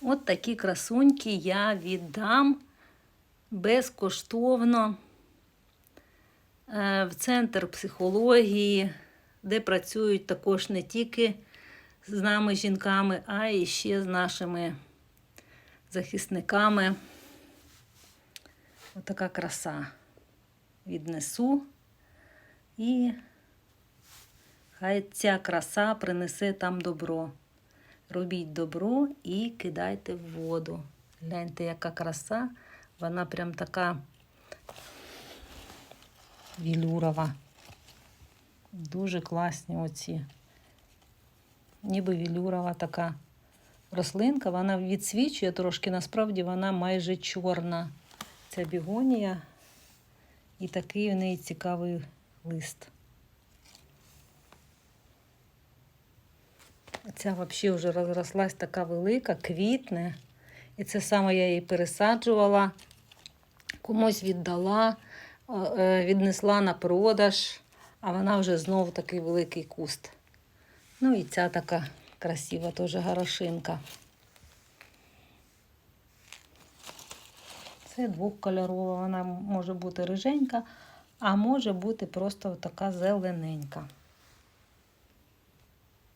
От такі красуньки я віддам безкоштовно е, в центр психології, де працюють також не тільки з нами, жінками, а і ще з нашими захисниками. Отака краса. Віднесу і хай ця краса принесе там добро. Робіть добро і кидайте в воду. Гляньте, яка краса. Вона прям така вілюрова. Дуже класні оці. Ніби вілюрова така рослинка. Вона відсвічує трошки, насправді вона майже чорна. Ця бігонія. І такий в неї цікавий лист. Ця взагалі вже розрослась така велика, квітне. І це саме я її пересаджувала, комусь віддала, е, віднесла на продаж, а вона вже знову такий великий куст. Ну і ця така красива теж горошинка. Це двохкольорова, вона може бути риженька, а може бути просто така зелененька.